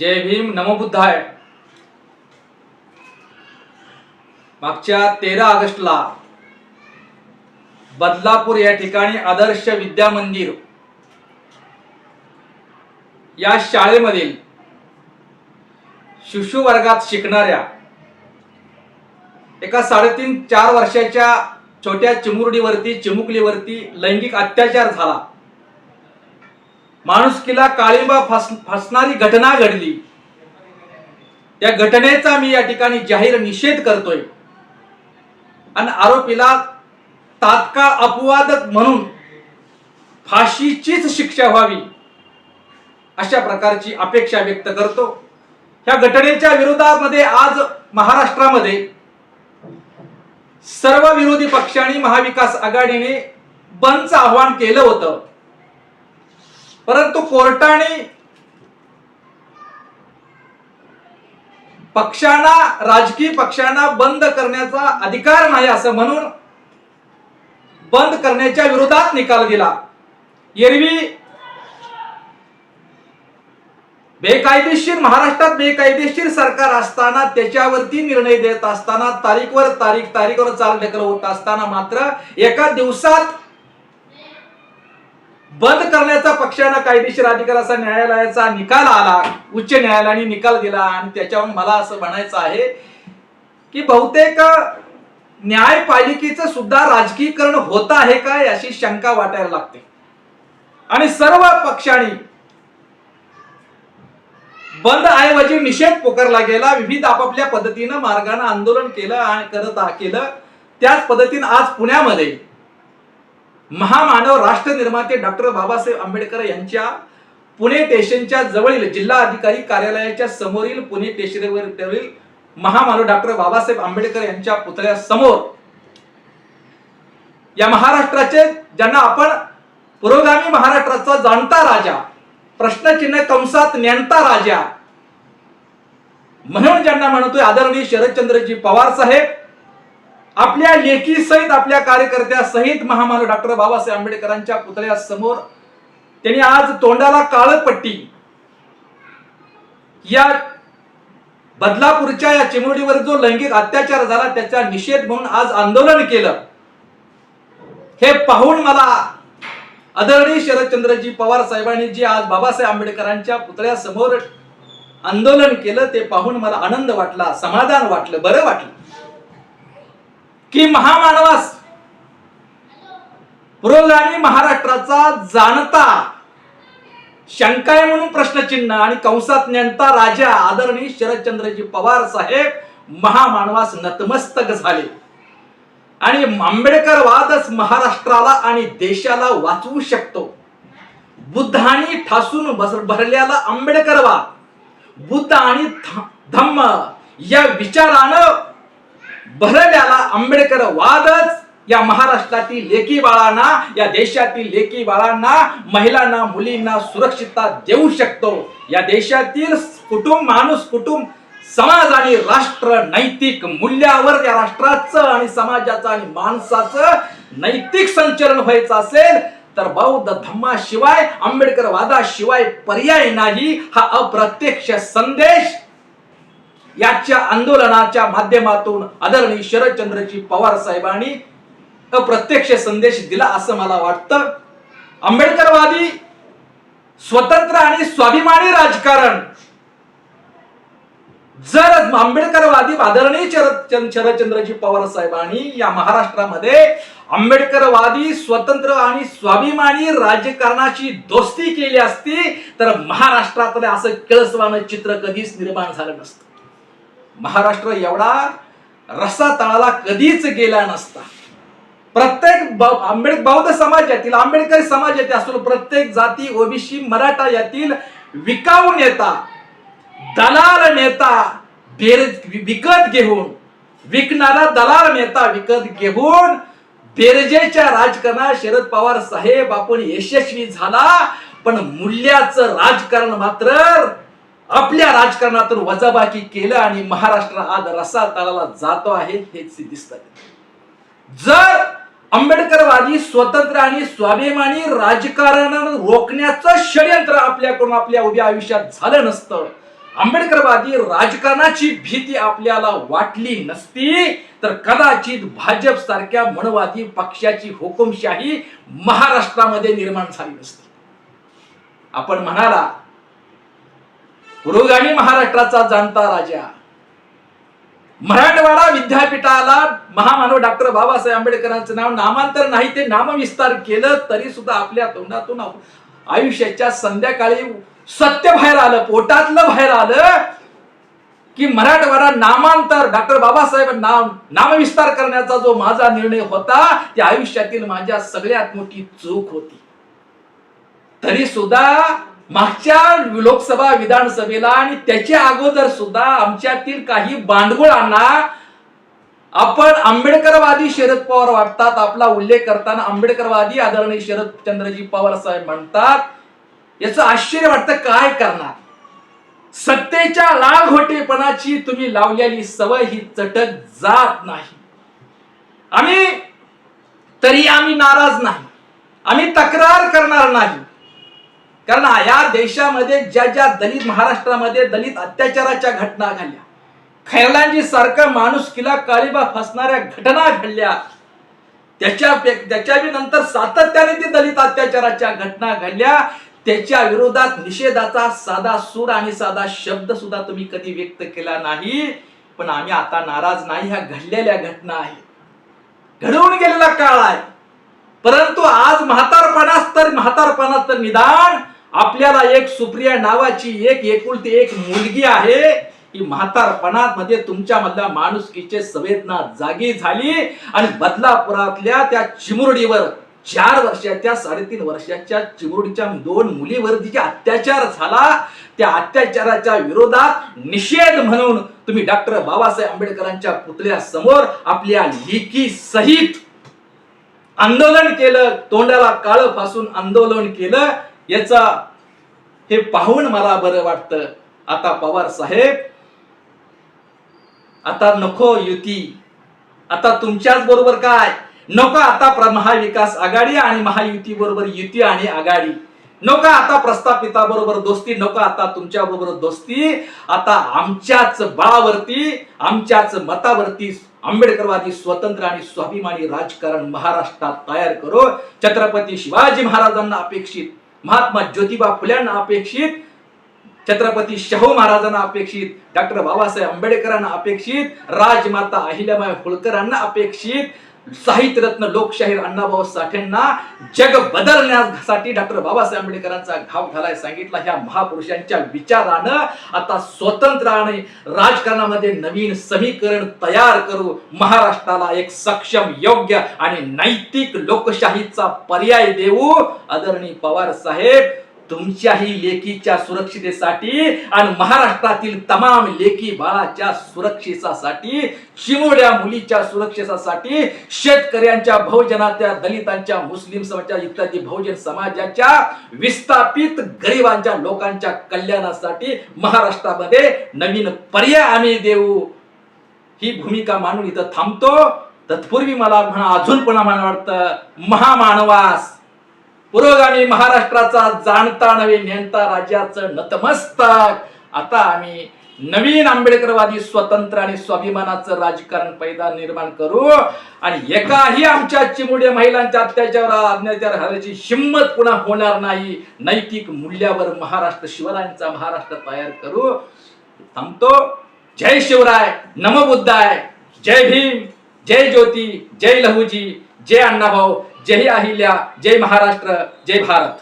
जय भीम नमोबुद्धाय मागच्या तेरा ऑगस्टला बदलापूर या ठिकाणी आदर्श विद्या मंदिर या शाळेमधील शिशु वर्गात शिकणाऱ्या एका साडेतीन चार वर्षाच्या छोट्या चिमुरडीवरती चिमुकलीवरती लैंगिक अत्याचार झाला. माणुसकीला काळिंबा फास फासणारी घटना घडली. त्या घटनेचा मी या ठिकाणी जाहीर निषेध करतोय. आणि आरोपीला तात्काळ अपवादक म्हणून फाशीचीच शिक्षा व्हावी अशा प्रकारची अपेक्षा व्यक्त करतो. ह्या घटनेच्या विरोधामध्ये आज महाराष्ट्रामध्ये सर्व विरोधी पक्षांनी महाविकास आघाडीने बंदचं आव्हान केलं होतं. परंतु कोर्टाने पक्षांना राजकीय पक्षांना बंद करण्याचा अधिकार नाही असं म्हणून बंद करण्याच्या विरोधात निकाल दिला एरवी बेकायदेशीर महाराष्ट्रात बेकायदेशीर सरकार असताना त्याच्यावरती निर्णय देत असताना तारीखवर तारीख तारीखवर चाल ढकल होत असताना मात्र एका दिवसात बंद करण्याचा पक्षानं कायदेशीर अधिकाराचा असा न्यायालयाचा निकाल आला उच्च न्यायालयाने निकाल दिला आणि त्याच्यावर मला असं म्हणायचं आहे की बहुतेक न्यायपालिकेचं सुद्धा राजकीकरण होत आहे काय अशी शंका वाटायला लागते. आणि सर्व पक्षांनी बंद ऐवजी निषेध पुकारला गेला विविध आपापल्या पद्धतीनं मार्गाने आंदोलन केलं आणि करत केलं. त्याच पद्धतीनं आज पुण्यामध्ये महामानव राष्ट्र निर्माते डॉक्टर बाबासाहेब आंबेडकर यांच्या पुणे स्टेशनच्या जवळील जिल्हा अधिकारी कार्यालयाच्या समोरील पुणे स्टेशनवरील महामानव डॉक्टर बाबासाहेब आंबेडकर यांच्या पुतळ्यासमोर. या महाराष्ट्राचे ज्यांना आपण पुरोगामी महाराष्ट्राचा जाणता राजा प्रश्नचिन्ह कंसात नेणता राजा म्हणून ज्यांना म्हणतोय आदरणीय शरदचंद्रजी पवार साहेब आपल्या लेखी सहित आपल्या कार्यकर्त्या सहित महामानव डॉक्टर बाबासाहेब आंबेडकरांच्या पुतळ्यासमोर त्यांनी आज तोंडाला काळ पट्टी. या बदलापूरच्या या चिमुरडीवर जो लैंगिक अत्याचार झाला त्याचा निषेध म्हणून आज आंदोलन केलं. हे पाहून मला आदरणीय शरदचंद्रजी पवार साहेबांनी जे आज बाबासाहेब आंबेडकरांच्या पुतळ्यासमोर आंदोलन केलं ते पाहून मला आनंद वाटला समाधान वाटलं बरं वाटलं. की महामानवास. पुरोगामी महाराष्ट्राचा जाणता. शंकाय म्हणून प्रश्नचिन्ह आणि कंसात नेणता राजा आदरणीय शरदचंद्रजी पवार साहेब महामानवास नतमस्तक झाले. आणि आंबेडकर वादच महाराष्ट्राला आणि देशाला वाचवू शकतो. बुद्धानी ठासून बस- भरलेला आंबेडकरवाद बुद्ध आणि धम्म या विचारानं भरल्याला आंबेडकर वादच या महाराष्ट्रातील लेकी बाळांना या देशातील लेकी बाळांना महिलांना मुलींना सुरक्षितता देऊ शकतो. या देशातील कुटुंब माणूस कुटुंब समाज आणि राष्ट्र नैतिक मूल्यावर या राष्ट्राचं आणि समाजाचं आणि माणसाचं नैतिक संचलन व्हायचं असेल तर बौद्ध धम्माशिवाय आंबेडकर वादाशिवाय पर्याय नाही हा अप्रत्यक्ष संदेश याच्या आंदोलनाच्या माध्यमातून आदरणीय शरदचंद्रजी पवार साहेबांनी अप्रत्यक्ष संदेश दिला असं मला वाटतं. आंबेडकरवादी स्वतंत्र आणि स्वाभिमानी राजकारण. जर आंबेडकरवादी आदरणीय शरद शरदचंद्रजी पवार साहेबांनी या महाराष्ट्रामध्ये आंबेडकरवादी स्वतंत्र आणि स्वाभिमानी राजकारणाची दोस्ती केली असती तर महाराष्ट्रातले असं किळसवानं चित्र कधीच निर्माण झालं नसतं. महाराष्ट्र एवढा रसा तळाला कधीच गेला नसता. प्रत्येक ब- आंबेड बौद्ध समाजातील आंबेडकरी समाजातील असतो प्रत्येक जाती ओबीसी मराठा यातील विकाऊ नेता दलाल नेता बेर विकत घेऊन विकणारा दलाल नेता विकत घेऊन बेरजेच्या राजकारणात शरद पवार साहेब आपण यशस्वी झाला पण मूल्याचं राजकारण मात्र आपल्या राजकारणातून वजाबाकी केलं आणि महाराष्ट्र आज रसा तळाला जातो आहे हेच दिसत जर आंबेडकरवादी स्वतंत्र आणि स्वाभिमानी राजकारण रोखण्याचं षडयंत्र आपल्याकडून आपल्या उभ्या आयुष्यात झालं नसतं आंबेडकरवादी राजकारणाची भीती आपल्याला वाटली नसती तर कदाचित भाजप सारख्या मनवादी पक्षाची हुकुमशाही महाराष्ट्रामध्ये निर्माण झाली नसती. आपण म्हणाला पुरोगामी महाराष्ट्राचा जाणता राजा. मराठवाडा विद्यापीठाला महामानव डॉक्टर बाबासाहेब आंबेडकरांचं नाव नामांतर नाही ते नामविस्तार केलं तरी सुद्धा आपल्या तोंडातून आयुष्याच्या संध्याकाळी सत्य बाहेर आलं पोटातलं बाहेर आलं की मराठवाडा नामांतर डॉक्टर बाबासाहेब नाम नामविस्तार करण्याचा जो माझा निर्णय होता त्या आयुष्यातील माझ्या सगळ्यात मोठी चूक होती. तरी सुद्धा मागच्या लोकसभा विधानसभेला आणि त्याच्या अगोदर सुद्धा आमच्यातील काही बांडगुळांना आपण आंबेडकरवादी शरद पवार वाटतात. आपला उल्लेख करताना आंबेडकरवादी आदरणीय शरद चंद्रजी पवार साहेब म्हणतात याचं आश्चर्य वाटतं काय करणार? सत्तेच्या लाल घोटेपणाची तुम्ही लावलेली सवय ही चटक जात नाही. आम्ही तरी आम्ही नाराज नाही. आम्ही तक्रार करणार नाही. कारण या देशामध्ये ज्या ज्या दलित महाराष्ट्रामध्ये दलित अत्याचाराच्या घटना घडल्या खैरलांजी सारखं किला काळीबा फसणाऱ्या घटना घडल्या. त्याच्या त्याच्या नंतर सातत्याने ते दलित अत्याचाराच्या घटना घडल्या. त्याच्या विरोधात निषेधाचा साधा सूर आणि साधा शब्द सुद्धा तुम्ही कधी व्यक्त केला नाही. पण आम्ही आता नाराज नाही ह्या घडलेल्या घटना आहेत. घडवून गेलेला काळ आहे. परंतु आज म्हातारपणास तर म्हातारपणात तर निदान आपल्याला एक सुप्रिया नावाची एक एकुलती एक मुलगी आहे. की म्हातारपणात मध्ये तुमच्या मधल्या माणुसकीचे संवेदना जागी झाली आणि बदलापुरातल्या त्या चिमुरडीवर चार वर्षाच्या साडेतीन वर्षाच्या चिमुरडीच्या दोन मुलीवरती जे अत्याचार झाला त्या अत्याचाराच्या विरोधात निषेध म्हणून तुम्ही डॉक्टर बाबासाहेब आंबेडकरांच्या पुतळ्यासमोर आपल्या लेखी सहित आंदोलन केलं तोंडाला काळ फासून आंदोलन केलं. याचा हे पाहून मला बरं वाटतं. आता पवार साहेब आता नको युती. आता तुमच्याच बरोबर काय? नको आता महाविकास आघाडी आणि महायुती बरोबर युती आणि आघाडी. नको आता प्रस्थापिता बरोबर दोस्ती नको आता तुमच्या बरोबर दोस्ती. आता आमच्याच बळावरती आमच्याच मतावरती आंबेडकरवादी स्वतंत्र आणि स्वाभिमानी राजकारण महाराष्ट्रात तयार करो. छत्रपती शिवाजी महाराजांना अपेक्षित महात्मा ज्योतिबा फुल्यांना अपेक्षित छत्रपती शाहू महाराजांना अपेक्षित डॉक्टर बाबासाहेब आंबेडकरांना अपेक्षित राजमाता अहिल्याबाई होळकरांना अपेक्षित साहित्यरत्न लोकशाहीर अण्णाभाऊ साठेंना जग बदलण्यासाठी डॉक्टर बाबासाहेब आंबेडकरांचा घाव घालाय सांगितला. ह्या महापुरुषांच्या विचारानं आता स्वतंत्राने राजकारणामध्ये नवीन समीकरण तयार करू. महाराष्ट्राला एक सक्षम योग्य आणि नैतिक लोकशाहीचा पर्याय देऊ. आदरणीय पवार साहेब तुमच्याही लेखीच्या सुरक्षितेसाठी आणि महाराष्ट्रातील तमाम लेखी बाळाच्या सुरक्षेसाठी चिमोड्या मुलीच्या सुरक्षेसाठी शेतकऱ्यांच्या बहुजनाच्या दलितांच्या मुस्लिम समाजाच्या इत्यादी बहुजन समाजाच्या विस्थापित गरिबांच्या लोकांच्या कल्याणासाठी महाराष्ट्रामध्ये नवीन पर्याय आम्ही देऊ. ही भूमिका मांडून इथं थांबतो. तत्पूर्वी मला म्हणा अजून पण मला वाटतं महामानवास. पुरोगामी महाराष्ट्राचा जाणता नवे नेणता राज्याचं नतमस्तक. आता आम्ही नवीन आंबेडकरवादी स्वतंत्र आणि स्वाभिमानाचं राजकारण पैदा निर्माण करू. आणि एकाही आमच्या चिमुड्या महिलांच्या अत्याचार अत्याचार झाल्याची हिंमत पुन्हा होणार नाही. नैतिक मूल्यावर महाराष्ट्र शिवरायांचा महाराष्ट्र तयार करू. थांबतो. जय शिवराय. नमबुद्धाय जय भीम. जय ज्योती. जय लहुजी. जय अण्णाभाऊ. जय अहिल्या जय महाराष्ट्र जय भारत.